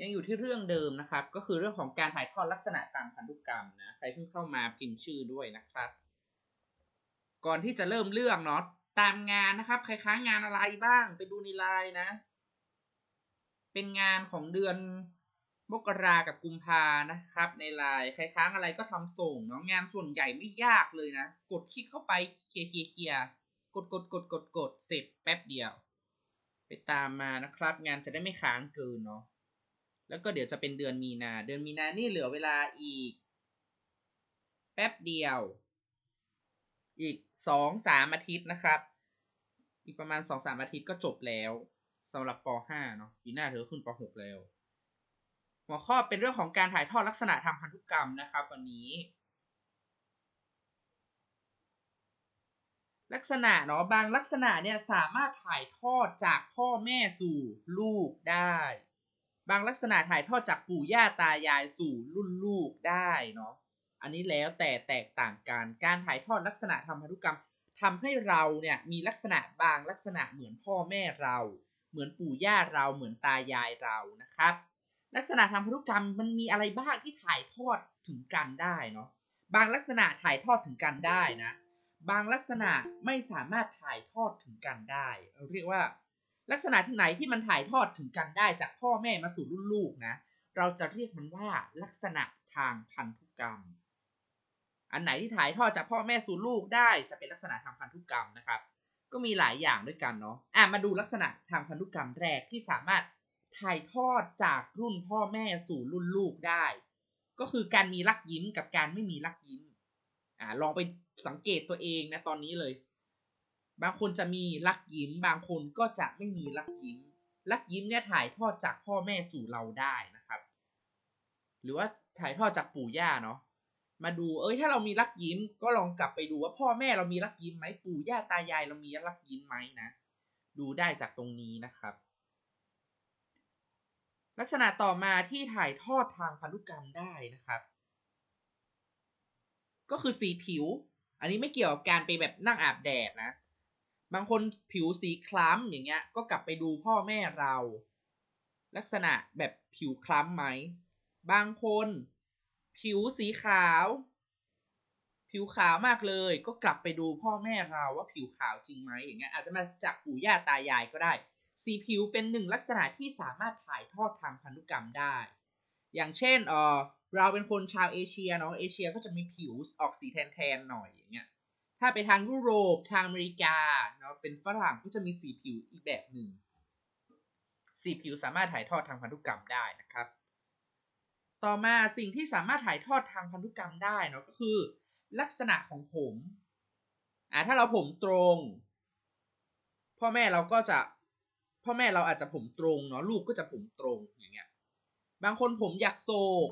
ยังอยู่ที่เรื่องเดิมนะครับ ก็คือเรื่องของการถ่ายทอดลักษณะทางพันธุกรรมนะใครเพิ่งเข้ามาพิมพ์ชื่อด้วยนะครับ ก่อนที่จะเริ่มเรื่องเนาะตามงานนะครับใครค้างงานอะไรบ้างไปดูในไลน์นะ เป็นงานของเดือนมกรากับกุมภานะครับ ในไลน์ใครค้างอะไรก็ทำส่งเนาะงานส่วนใหญ่ไม่ยากเลยนะ กดคลิกเข้าไปเคลียร์เคลียร์เคลียร์กดกดกดกดกดเสร็จแป๊บเดียว ไปตามมานะครับ งานจะได้ไม่ค้างเกินเนาะ แล้วก็เดี๋ยวจะเป็นเดือนมีนา เดือนมีนานี่เหลือเวลาอีก แป๊บเดียว อีกสองสามอาทิตย์นะครับ อีกประมาณสองสามอาทิตย์ก็จบแล้วสำหรับป .5 เนาะปีหน้าเธอขึ้นป .6 แล้ว หัวข้อเป็นเรื่องของการถ่ายทอดลักษณะทางพันธุกรรมนะครับ วันนี้ลักษณะเนาะบางลักษณะเนี่ยสามารถถ่ายทอดจากพ่อแม่สู่ลูกได้ บางลักษณะถ่ายทอดจากปู่ย่าตายายสู่รุ่นลูกได้เนาะอันนี้แล้วแต่แตกต่างกัน การถ่ายทอดลักษณะทางพันธุกรรมทำให้เราเนี่ยมีลักษณะบางลักษณะเหมือนพ่อแม่เรา เหมือนปู่ย่าเราเหมือนตายายเรานะครับ ลักษณะทางพันธุกรรมมันมีอะไรบ้างที่ถ่ายทอดถึงกันได้เนาะบางลักษณะถ่ายทอดถึงกันได้นะ บางลักษณะไม่สามารถถ่ายทอดถึงกันได้ เรียกว่า ลักษณะที่ไหนที่มันถ่ายทอดถึงกันได้จากพ่อแม่มาสู่รุ่นลูกนะ เราจะเรียกมันว่าลักษณะทางพันธุกรรม อันไหนที่ถ่ายทอดจากพ่อแม่สู่ลูกได้จะเป็นลักษณะทางพันธุกรรมนะครับ ก็มีหลายอย่างด้วยกันเนาะ อะมาดูลักษณะทางพันธุกรรมแรกที่สามารถถ่ายทอดจากรุ่นพ่อแม่สู่รุ่นลูกได้ ก็คือการมีรักยิ้มกับการไม่มีรักยิ้ม อ่าลองไปสังเกตตัวเองนะตอนนี้เลย บางคนจะมีรักยิ้ม บางคนก็จะไม่มีรักยิ้ม รักยิ้มเนี่ยถ่ายทอดจากพ่อแม่สู่เราได้นะครับ หรือว่าถ่ายทอดจากปู่ย่าเนาะมาดูเอ้ยถ้าเรามีรักยิ้ม ก็ลองกลับไปดูว่าพ่อแม่เรามีรักยิ้มไหมปู่ย่าตายายเรามีรักยิ้มไหมนะดูได้จากตรงนี้นะครับ ลักษณะต่อมาที่ถ่ายทอดทางพันธุกรรมได้นะครับ ก็คือสีผิว อันนี้ไม่เกี่ยวกับการไปแบบนั่งอาบแดดนะ บางคนผิวสีคล้ำอย่างเงี้ย ก็กลับไปดูพ่อแม่เรา ลักษณะแบบผิวคล้ำไหม บางคน ผิวสีขาว ผิวขาวมากเลย ก็กลับไปดูพ่อแม่เราว่าผิวขาวจริงไหมอย่างเงี้ยอาจจะมาจากปู่ย่าตายายก็ได้ สีผิวเป็นหนึ่งลักษณะที่สามารถถ่ายทอดทางพันธุกรรมได้ อย่างเช่นเออเราเป็นคนชาวเอเชียเนาะเอเชียก็จะมีผิวออกสีแทนๆหน่อยอย่างเงี้ย ถ้าไปทางยุโรปทางอเมริกาเนาะเป็นฝรั่งก็จะมีสีผิวอีกแบบหนึ่ง สีผิวสามารถถ่ายทอดทางพันธุกรรมได้นะครับ ต่อมาสิ่งที่สามารถถ่ายทอดทางพันธุกรรมได้เนาะก็คือ ลักษณะของผมอ่าถ้าเราผมตรง พ่อแม่เราก็จะพ่อแม่เราอาจจะผมตรงเนาะลูกก็จะผมตรงอย่างเงี้ยบางคนผมอยากโศก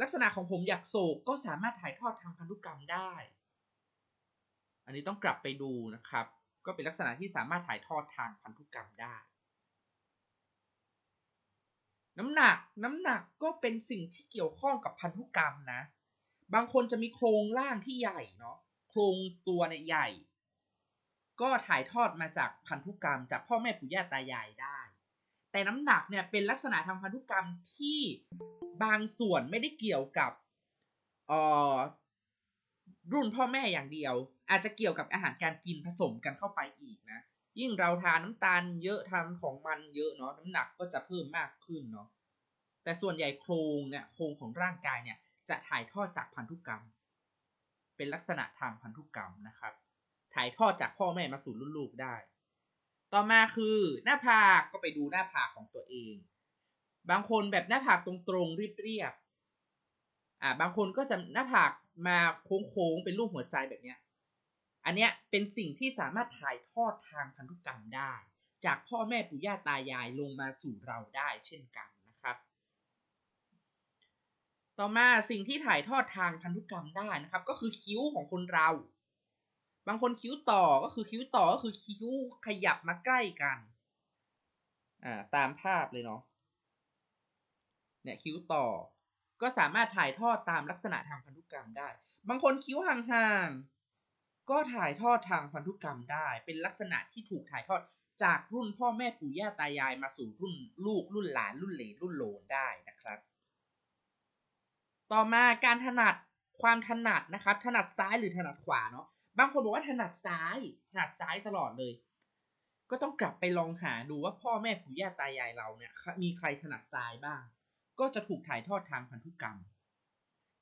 ลักษณะของผมอยากโศกก็สามารถถ่ายทอดทางพันธุกรรมได้ อันนี้ต้องกลับไปดูนะครับ ก็เป็นลักษณะที่สามารถถ่ายทอดทางพันธุกรรมได้ น้ำหนักน้ำหนักก็เป็นสิ่งที่เกี่ยวข้องกับพันธุกรรมนะ บางคนจะมีโครงร่างที่ใหญ่เนาะโครงตัวเนี่ยใหญ่ ก็ถ่ายทอดมาจากพันธุกรรม จากพ่อแม่ปู่ย่าตายายได้ แต่น้ำหนักเนี่ยเป็นลักษณะทางพันธุกรรมที่บางส่วนไม่ได้เกี่ยวกับเอ่อ รุ่นพ่อแม่อย่างเดียว อาจจะเกี่ยวกับอาหารการกินผสมกันเข้าไปอีกนะ ยิ่งเราทานน้ำตาลเยอะทานของมันเยอะเนาะน้ำหนักก็จะเพิ่มมากขึ้นเนาะแต่ส่วนใหญ่โครงเนี่ยโครงของร่างกายเนี่ยจะถ่ายทอดจากพันธุกรรม เป็นลักษณะทางพันธุกรรมนะครับ ถ่ายทอดจากพ่อแม่มาสู่รุ่นลูกได้ ต่อมาคือหน้าผากก็ไปดูหน้าผากของตัวเอง บางคนแบบหน้าผากตรงๆเรียบๆอ่าบางคนก็จะหน้าผาก มาโค้งๆเป็นรูปหัวใจแบบเนี้ยอันเนี้ยเป็นสิ่งที่สามารถถ่ายทอดทางพันธุกรรมได้ จากพ่อแม่ปู่ย่าตายายลงมาสู่เราได้เช่นกันนะครับ ต่อมาสิ่งที่ถ่ายทอดทางพันธุกรรมได้นะครับ ก็คือคิ้วของคนเรา บางคนคิ้วต่อก็คือคิ้วต่อก็คือคิ้วขยับมาใกล้กันอ่าตามภาพเลยเนาะเนี่ยคิ้วต่อ ก็สามารถถ่ายทอดตามลักษณะทางพันธุกรรมได้ บางคนคิ้วห่างๆ ก็ถ่ายทอดทางพันธุกรรมได้ เป็นลักษณะที่ถูกถ่ายทอดจากรุ่นพ่อแม่ปู่ย่าตายายมาสู่รุ่นลูกรุ่นหลานรุ่นเหลนรุ่นโหลนได้นะครับ ต่อมาการถนัดความถนัดนะครับ ถนัดซ้ายหรือถนัดขวาเนาะ บางคนบอกว่าถนัดซ้าย ถนัดซ้ายตลอดเลย ก็ต้องกลับไปลองหาดูว่าพ่อแม่ปู่ย่าตายายเราเนี่ยมีใครถนัดซ้ายบ้าง ก็จะถูกถ่ายทอดทางพันธุกรรม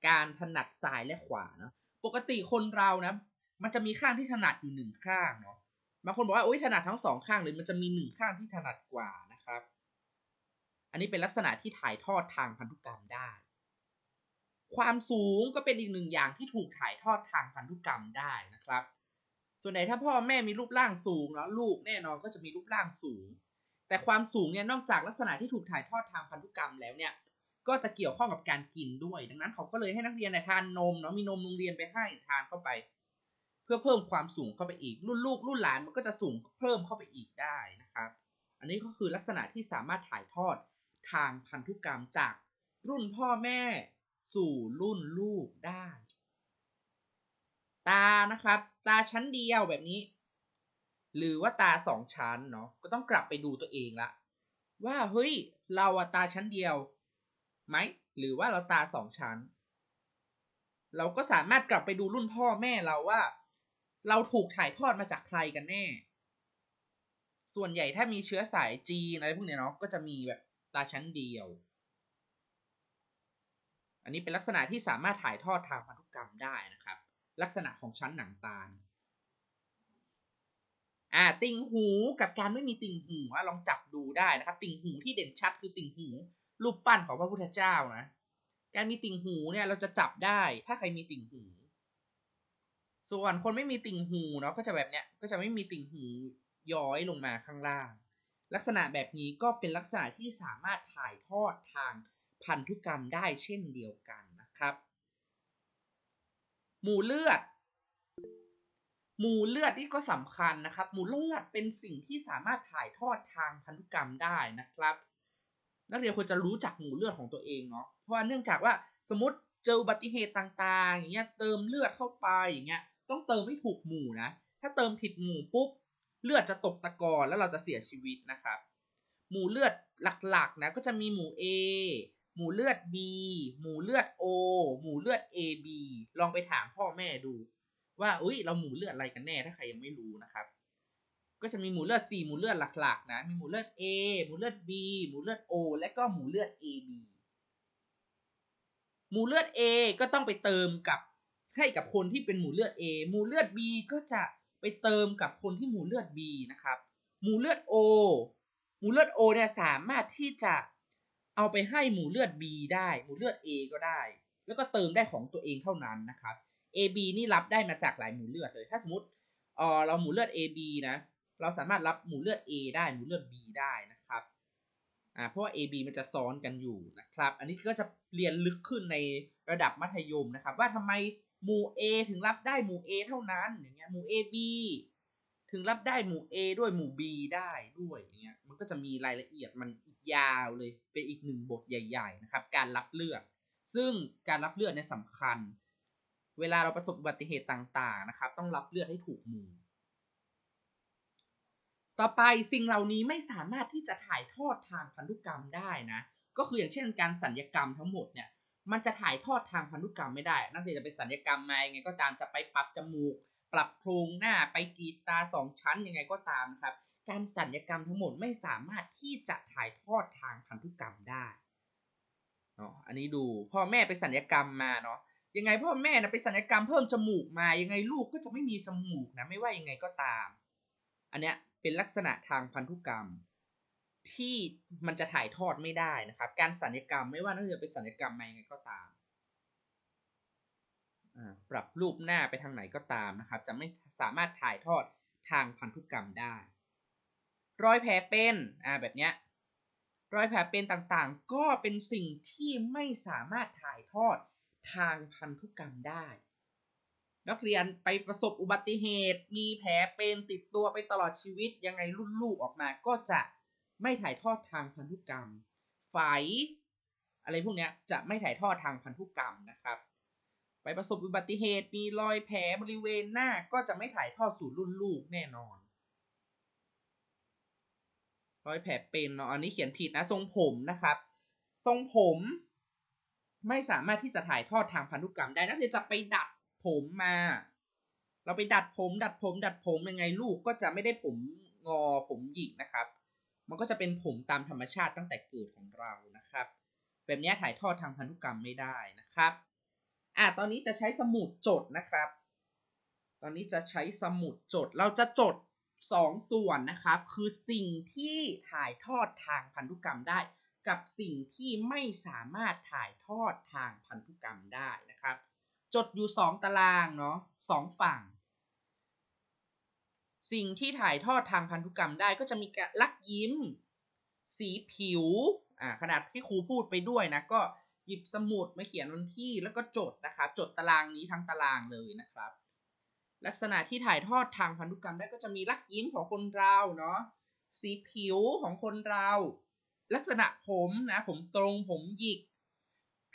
การถนัดซ้ายและขวาเนาะปกติคนเรานะ มันจะมีข้างที่ถนัดอยู่หนึ่งข้างเนาะบางคนบอกว่าโอ้ยถนัดทั้งสองข้างเลยมันจะมีหนึ่งข้างที่ถนัดกว่านะครับ อันนี้เป็นลักษณะที่ถ่ายทอดทางพันธุกรรมได้ ความสูงก็เป็นอีกหนึ่งอย่างที่ถูกถ่ายทอดทางพันธุกรรมได้นะครับ ส่วนไหนถ้าพ่อแม่มีรูปร่างสูงแล้วลูกแน่นอนก็จะมีรูปร่างสูง แต่ความสูงเนี่ยนอกจากลักษณะที่ถูกถ่ายทอดทางพันธุกรรมแล้วเนี่ยก็จะเกี่ยวข้องกับการกินด้วย ดังนั้นเขาก็เลยให้นักเรียนทานนมเนาะมีนมโรงเรียนไปให้ทานเข้าไป เพื่อเพิ่มความสูงเข้าไปอีก รุ่นลูกรุ่นหลานมันก็จะสูงเพิ่มเข้าไปอีกได้นะครับ อันนี้ก็คือลักษณะที่สามารถถ่ายทอดทางพันธุกรรมจากรุ่นพ่อแม่สู่รุ่นลูกได้ ตานะครับ ตาชั้นเดียวแบบนี้ หรือว่าตาสองชั้นเนาะก็ต้องกลับไปดูตัวเองละ ว่าเฮ้ย เราอะตาชั้นเดียวไหมหรือว่าเราตาสองชั้น เราก็สามารถกลับไปดูรุ่นพ่อแม่เราว่า เราถูกถ่ายทอดมาจากใครกันแน่ ส่วนใหญ่ถ้ามีเชื้อสายจีนอะไรพวกนี้เนาะก็จะมีแบบตาชั้นเดียว อันนี้เป็นลักษณะที่สามารถถ่ายทอดทางพันธุกรรมได้นะครับ ลักษณะของชั้นหนังตา อ่าติ่งหูกับการไม่มีติ่งหูลองจับดูได้นะครับ ติ่งหูที่เด่นชัดคือติ่งหูรูปปั้นของพระพุทธเจ้านะการมีติ่งหูเนี่ยเราจะจับได้ถ้าใครมีติ่งหู ส่วนคนไม่มีติ่งหูเนาะก็จะแบบเนี้ยก็จะไม่มีติ่งหูย้อยลงมาข้างล่าง ลักษณะแบบนี้ก็เป็นลักษณะที่สามารถถ่ายทอดทางพันธุกรรมได้เช่นเดียวกันนะครับ หมู่เลือด มู่เลือดนี่ก็สำคัญนะครับหมู่เลือดเป็นสิ่งที่สามารถถ่ายทอดทางพันธุกรรมได้นะครับ นักเรียนควรจะรู้จักหมู่เลือดของตัวเองเนาะเพราะว่าเนื่องจากว่าสมมติเจออุบัติเหตุต่างๆ อย่างเงี้ยเติมเลือดเข้าไปอย่างเงี้ยต้องเติมให้ถูกหมู่นะ ถ้าเติมผิดหมู่ปุ๊บเลือดจะตกตะกอนแล้วเราจะเสียชีวิตนะครับ หมู่เลือดหลักๆนะก็จะมีหมู่ A หมู่เลือด B หมู่เลือด O หมู่เลือด AB ลองไปถามพ่อแม่ดู ว่าอุ้ยเราหมู่เลือดอะไรกันแน่ถ้าใครยังไม่รู้นะครับ ก็จะมีหมู่เลือด 4 หมู่เลือดหลักๆนะมีหมู่เลือด A หมู่เลือด B หมู่เลือด O และก็หมู่เลือด AB หมู่เลือด A ก็ต้องไปเติมกับให้กับคนที่เป็นหมู่เลือด A หมู่เลือด B ก็จะไปเติมกับคนที่หมู่เลือด B นะครับ หมู่เลือด O หมู่เลือด O เนี่ยสามารถที่จะเอาไปให้หมู่เลือด B ได้ หมู่เลือด A ก็ได้ แล้วก็เติมได้ของตัวเองเท่านั้นนะครับ AB นี่รับได้มาจากหลายหมู่เลือดเลย ถ้าสมมติเออเราหมู่เลือด AB นะ เราสามารถรับหมู่เลือด A ได้หมู่เลือด B ได้นะครับอ่าเพราะว่า AB มันจะซ้อนกันอยู่นะครับ อันนี้ก็จะเรียนลึกขึ้นในระดับมัธยมนะครับ ว่าทำไมหมู่ A ถึงรับได้หมู่ A เท่านั้นอย่างเงี้ยหมู่ AB ถึงรับได้หมู่ A ด้วยหมู่ B ได้ด้วยอย่างเงี้ยมันก็จะมีรายละเอียดมันอีกยาวเลยเป็นอีกหนึ่งบทใหญ่ ๆ นะครับ การรับเลือด ซึ่งการรับเลือดเนี่ยสำคัญ เวลาเราประสบอุบัติเหตุต่างๆนะครับ ต้องรับเลือดให้ถูกมู่ต่อไปสิ่งเหล่านี้ไม่สามารถที่จะถ่ายทอดทางพันธุกรรมได้นะ ก็คืออย่างเช่นการสัญญกรรมทั้งหมดเนี่ยมันจะถ่ายทอดทางพันธุกรรมไม่ได้ นักเรียนจะไปสัญญกรรมมายังไงก็ตามจะไปปรับจมูก ปรับโครงหน้าไปกรีดตาสองชั้นยังไงก็ตามนะครับ การสัญญกรรมทั้งหมดไม่สามารถที่จะถ่ายทอดทางพันธุกรรมได้เนาะอันนี้ดูพ่อแม่ไปสัญญกรรมมาเนาะ ยังไงพ่อแม่นะไปสัญญกรรมเพิ่มจมูกมา ยังไงลูกก็จะไม่มีจมูกนะไม่ว่ายังไงก็ตาม อันเนี้ยเป็นลักษณะทางพันธุกรรม ที่มันจะถ่ายทอดไม่ได้นะครับ การสัญญกรรมไม่ว่านักเรียนไปสัญญกรรมมายังไงก็ตามปรับรูปหน้าไปทางไหนก็ตามนะครับ จะไม่สามารถถ่ายทอดทางพันธุกรรมได้ รอยแผลเป็นอ่าแบบเนี้ยรอยแผลเป็นต่างๆ ก็เป็นสิ่งที่ไม่สามารถถ่ายทอด ทางพันธุกรรมได้ นักเรียนไปประสบอุบัติเหตุ มีแผลเป็นติดตัวไปตลอดชีวิตยังไงรุ่นลูกออกมาก็จะไม่ถ่ายทอดทางพันธุกรรมไฝอะไรพวกนี้จะไม่ถ่ายทอดทางพันธุกรรมนะครับ ไปประสบอุบัติเหตุมีรอยแผลบริเวณหน้าก็จะไม่ถ่ายทอดสู่รุ่นลูกแน่นอน รอยแผลเป็นเนาะอันนี้เขียนผิดนะทรงผมนะครับ ทรงผม ไม่สามารถที่จะถ่ายทอดทางพันธุกรรมได้นักเรียนจะไปดัดผมมา เราไปดัดผม ดัดผม ดัดผมยังไงลูกก็จะไม่ได้ผมงอผมหยิกนะครับ มันก็จะเป็นผมตามธรรมชาติตั้งแต่เกิดของเรานะครับ แบบนี้ถ่ายทอดทางพันธุกรรมไม่ได้นะครับอะตอนนี้จะใช้สมุดจดนะครับ ตอนนี้จะใช้สมุดจด เราจะจดสองส่วนนะครับ คือสิ่งที่ถ่ายทอดทางพันธุกรรมได้ กับสิ่งที่ไม่สามารถถ่ายทอดทางพันธุกรรมได้นะครับ จดอยู่สองตารางเนาะสองฝั่ง สิ่งที่ถ่ายทอดทางพันธุกรรมได้ก็จะมีลักยิ้ม สีผิวอ่าขนาดที่ครูพูดไปด้วยนะก็หยิบสมุดมาเขียนวันที่แล้วก็จดนะครับจดตารางนี้ทั้งตารางเลยนะครับ ลักษณะที่ถ่ายทอดทางพันธุกรรมได้ก็จะมีลักยิ้มของคนเราเนาะสีผิวของคนเรา ลักษณะผมนะ ผมตรงผมหยิก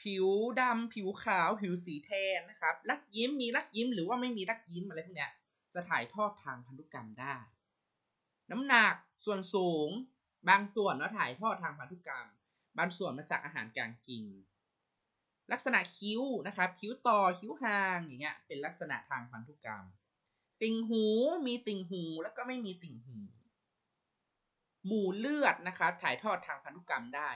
ผิวดำผิวขาว ผิวสีแทนนะครับลักยิ้มมีลักยิ้มหรือว่าไม่มีลักยิ้มอะไรพวกเนี้ยจะถ่ายทอดทางพันธุกรรมได้ น้ำหนักส่วนสูง บางส่วนเนาะถ่ายทอดทางพันธุกรรม บางส่วนมาจากอาหารการกิน ลักษณะคิ้วนะครับ คิ้วต่อคิ้วห่างอย่างเงี้ยเป็นลักษณะทางพันธุกรรม ติ่งหูมีติ่งหูแล้วก็ไม่มีติ่งหู หมู่เลือดนะครับถ่ายทอดทางพันธุกรรมได้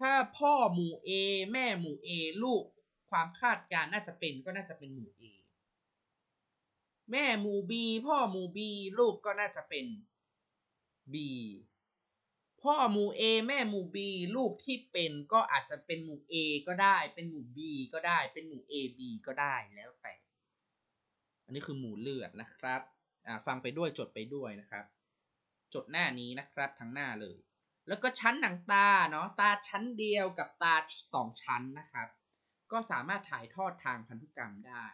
ถ้าพ่อหมู่ A แม่หมู่ A ลูกความคาดการณ์น่าจะเป็นก็น่าจะเป็นหมู่ A แม่หมู่ B พ่อหมู่ B ลูกก็น่าจะเป็น B พ่อหมู่ A แม่หมู่ B ลูกที่เป็นก็อาจจะเป็นหมู่ A ก็ได้ เป็นหมู่ B ก็ได้ เป็นหมู่ AB ก็ได้แล้วแต่ อันนี้คือหมู่เลือดนะครับ อ่าฟังไปด้วยจดไปด้วยนะครับ จดหน้านี้นะครับทั้งหน้าเลย แล้วก็ชั้นหนังตาเนาะตาชั้นเดียวกับตาสองชั้นนะครับ ก็สามารถถ่ายทอดทางพันธุกรรมได้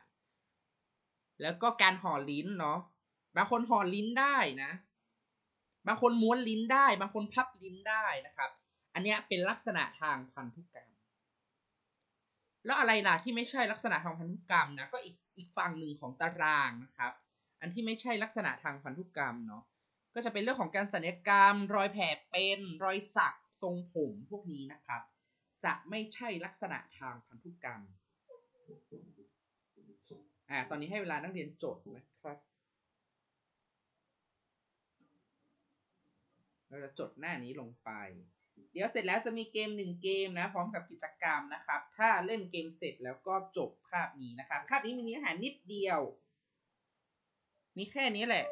แล้วก็การห่อลิ้นเนาะบางคนห่อลิ้นได้นะ บางคนม้วนลิ้นได้ บางคนพับลิ้นได้นะครับ อันนี้เป็นลักษณะทางพันธุกรรม แล้วอะไรล่ะที่ไม่ใช่ลักษณะทางพันธุกรรมนะก็อีกอีกฝั่งหนึ่งของตารางนะครับ อันที่ไม่ใช่ลักษณะทางพันธุกรรมเนาะ ก็จะเป็นเรื่องของการศัลยกรรม รอยแผลเป็นรอยสักทรงผมพวกนี้นะครับ จะไม่ใช่ลักษณะทางพันธุกรรมอ่าตอนนี้ให้เวลานักเรียนจดนะครับ เราจะจดหน้านี้ลงไป เดี๋ยวเสร็จแล้วจะมีเกมหนึ่งเกมนะ พร้อมกับกิจกรรมนะครับ ถ้าเล่นเกมเสร็จแล้วก็จบคาบนี้นะครับคาบนี้มีเนื้อหานิดเดียว มีแค่นี้แหละ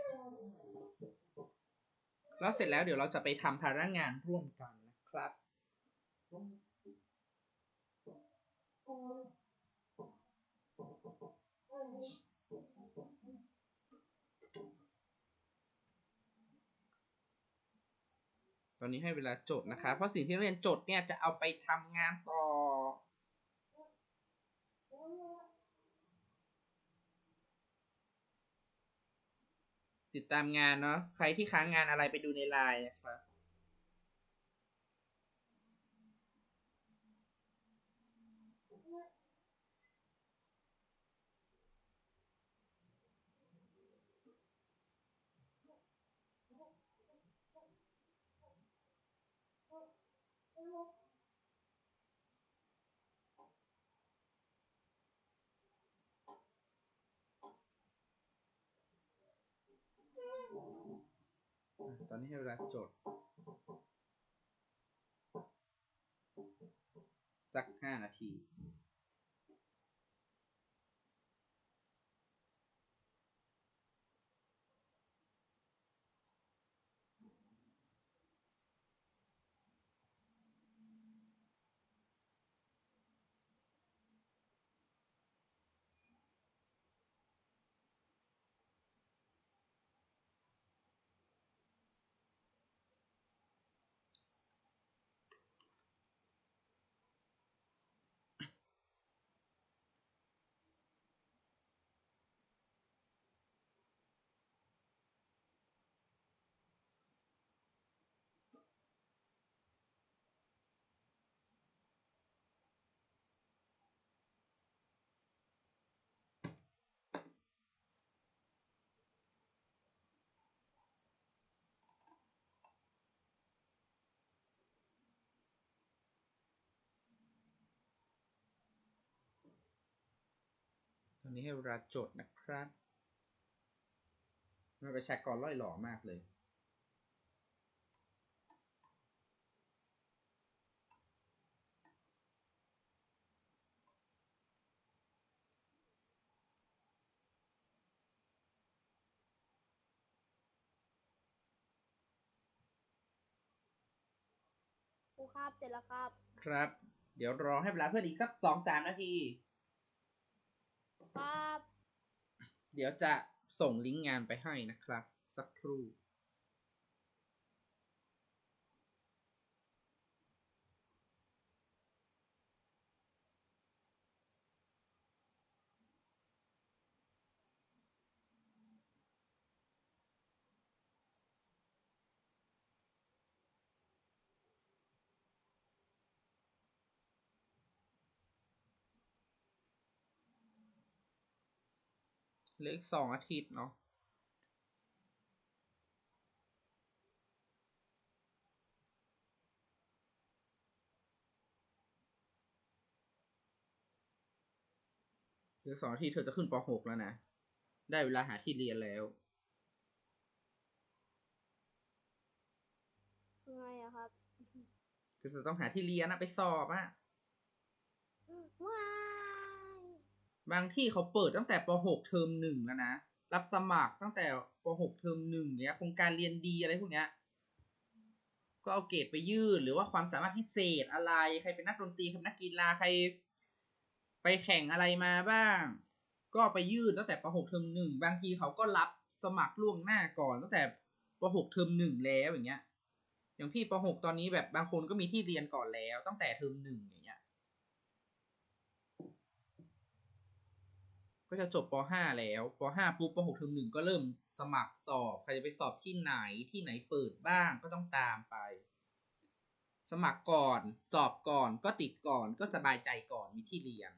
แล้วเสร็จแล้วเดี๋ยวเราจะไปทำภาระงานร่วมกันนะครับ ตอนนี้ให้เวลาจดนะคะ เพราะสิ่งที่เรียนจดเนี่ยจะเอาไปทำงานต่อ ติดตามงานเนาะใครที่ค้างงานอะไรไปดูในไลน์นะครับอ ตอนนี้ให้เวลาจด สักห้านาที นี้ให้เวลาจดนะครับมันประชากรล่อยหล่อมากเลยครูครับ เสร็จแล้วครับ ครับ เดี๋ยวรอให้เวลาเพื่อนอีกสักสองสามนาที ครับ เดี๋ยวจะส่งลิงก์งานไปให้นะครับ สักครู่ เหลืออีกสองอาทิตย์เนาะเหลืออกสองอาทิตย์เธอจะขึ้นป .6 แล้วนะ ได้เวลาหาที่เรียนแล้วคือไงอะครับ คือจะต้องหาที่เรียนนะไปสอบอะว้าย บางที่เขาเปิดตั้งแต่ป .6 เทอมหนึ่งแล้วนะ รับสมัครตั้งแต่ป .6 เทอมหนึ่งเนี้ยโครงการเรียนดีอะไรพวกเนี้ย ก็เอาเกรดไปยื่นหรือว่าความสามารถพิเศษอะไร ใครเป็นนักดนตรีใครเป็นนักกีฬาใคร ไปแข่งอะไรมาบ้าง ก็ไปยื่นตั้งแต่ป .6 เทอมหนึ่งบางทีเขาก็รับสมัครล่วงหน้าก่อนตั้งแต่ป .6 เทอมหนึ่งแล้วอย่างเงี้ย อย่างพี่ป .6 ตอนนี้แบบบางคนก็มีที่เรียนก่อนแล้วตั้งแต่เทอมหนึ่งอย่างเงี้ย ก็จะจบป .5 แล้วป .5 ปุ๊บป .6 เทอมหนึ่งก็เริ่มสมัครสอบ ใครจะไปสอบที่ไหนที่ไหนเปิดบ้างก็ต้องตามไป สมัครก่อนสอบก่อนก็ติดก่อนก็สบายใจก่อนมีที่เรียน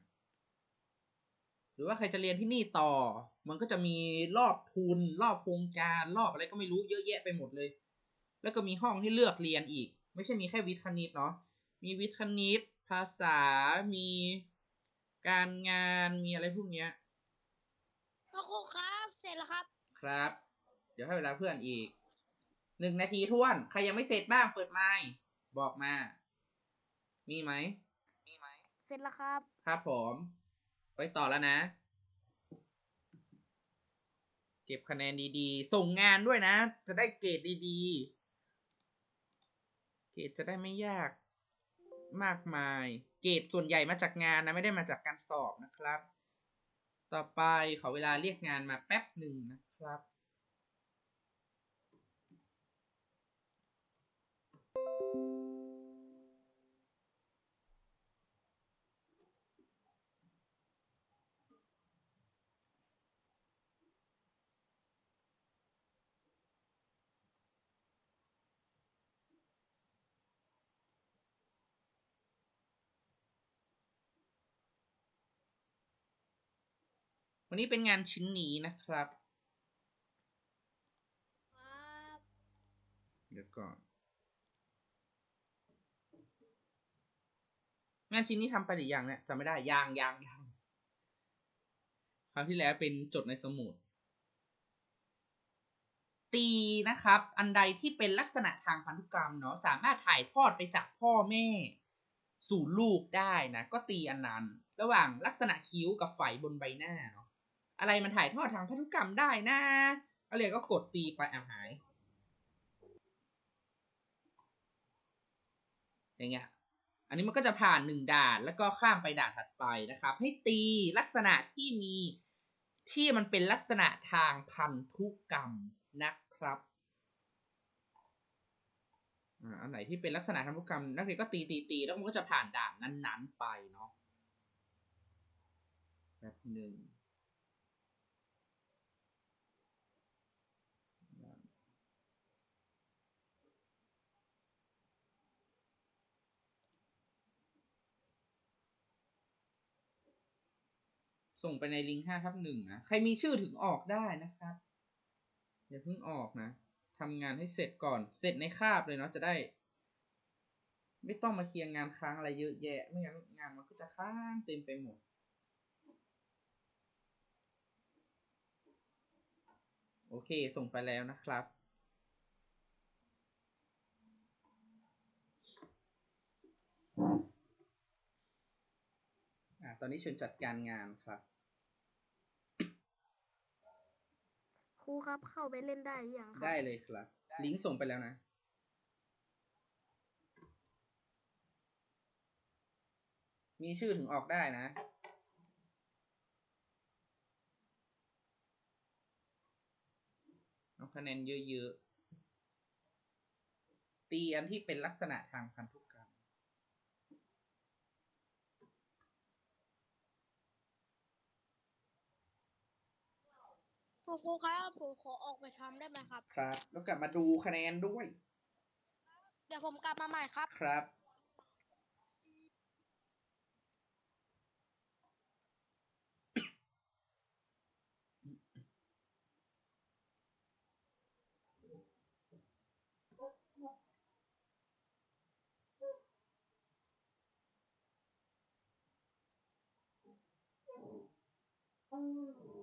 หรือว่าใครจะเรียนที่นี่ต่อ มันก็จะมีรอบทุน รอบโครงการรอบอะไรก็ไม่รู้เยอะแยะไปหมดเลย แล้วก็มีห้องให้เลือกเรียนอีก ไม่ใช่มีแค่วิทย์คณิตเนาะมีวิทย์คณิต ภาษามีการงานมีอะไรพวกเนี้ย ครูครับ เสร็จแล้วครับ ครับ เดี๋ยวให้เวลาเพื่อนอีกหนึ่งนาทีท้วน ใครยังไม่เสร็จบ้างเปิดไมค์บอกมามีไหมเสร็จแล้วครับ ครับผมไปต่อแล้วนะ เก็บคะแนนดีๆ ส่งงานด้วยนะ จะได้เกรดดีๆ เกรดจะได้ไม่ยากมากมาย เกรดส่วนใหญ่มาจากงานนะ ไม่ได้มาจากการสอบนะครับ ต่อไปขอเวลาเรียกงานมาแป๊บหนึ่งนะครับ นนี้เป็นงานชิ้นนี้นะครับครับ เดี๋ยวก่อน งานชิ้นนี้ทำไปหรือยังเนี่ยจำไม่ได้ยังยังยังครั้งที่แล้วเป็นจดในสมุด ตีนะครับ อันใดที่เป็นลักษณะทางพันธุกรรมเนาะสามารถถ่ายทอดไปจากพ่อแม่สู่ลูกได้นะ ก็ตีอันนั้น ระหว่างลักษณะคิ้วกับไฝบนใบหน้าเนาะ อะไรมันถ่ายทอดทางพันธุกรรมได้นะอะไรก็กดตีไปอะหาย อย่างเงี้ย อันนี้มันก็จะผ่านหนึ่งด่านแล้วก็ข้ามไปด่านถัดไปนะครับ ให้ตีลักษณะที่มีที่มันเป็นลักษณะทางพันธุกรรมนะครับอ่าอันไหนที่เป็นลักษณะทางพันธุกรรมนักเรียนก็ตีตีตีแล้วมันก็จะผ่านด่านนั้น ๆ ไปเนาะแบบหนึ่ง ส่งไปในลิงก์ห้าทับหนึ่งนะ ใครมีชื่อถึงออกได้นะครับอย่าเพิ่งออกนะทำงานให้เสร็จก่อน เสร็จในคาบเลยเนาะจะได้ ไม่ต้องมาเคียงงานค้างอะไรเยอะแยะ ไม่งั้นงานมันก็จะค้างเต็มไปหมดโอเค ส่งไปแล้วนะครับ ตอนนี้เชิญจัดการงานครับ ครูครับเข้าไปเล่นได้หรือยังครัได้เลยครับ ลิงก์ส่งไปแล้วนะ มีชื่อถึงออกได้นะ เอาคะแนนเยอะๆ ตีอันที่เป็นลักษณะทางพันธุ กรรมครูครับผมขอออกไปทำได้ไหมครับ ครับ แล้วกลับมาดูคะแนนด้วย เดี๋ยวผมกลับมาใหม่ครับ ครับค